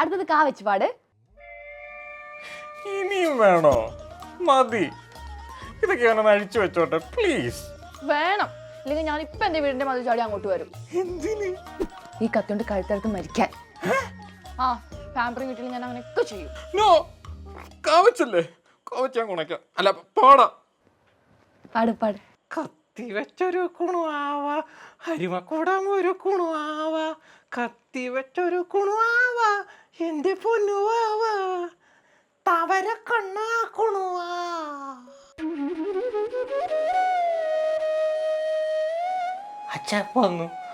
അടുത്തത് കാ വെച്ച് പാട്. ഇനിയും വേണോ? മതി. ഇതൊക്കെ ഞാൻ അഴിച്ചു വെച്ചോട്ടെ പ്ലീസ് വേണം. അല്ലെങ്കിൽ ഞാൻ ഇപ്പൊ എന്റെ വീടിന്റെ മതിൽ ചാടി അങ്ങോട്ട് വരും. എന്തിന്? ഈ കത്തുകൊണ്ട് കഴുത്തടുത്ത് മരിക്കാൻ. ആ പാമ്പറിംഗ് വീട്ടിൽ ഞാൻ അങ്ങനെയൊക്കെ ചെയ്യും. നോ കവച്ചല്ലേ? കവച്ച് ഞാൻ കുണയ്ക്കാം അല്ല പാടാ. പാട് പാട്. കത്തി വെച്ചൊരു കുണുവാവ. അരിമക്കൂടം ഒരു കുണുവാവ. കത്തി വെച്ചൊരു കുണുവാവ. എന്റെ പൊന്നുവാവ. തവര കണ്ണാ കുണുവാ. അച്ഛ വന്നു.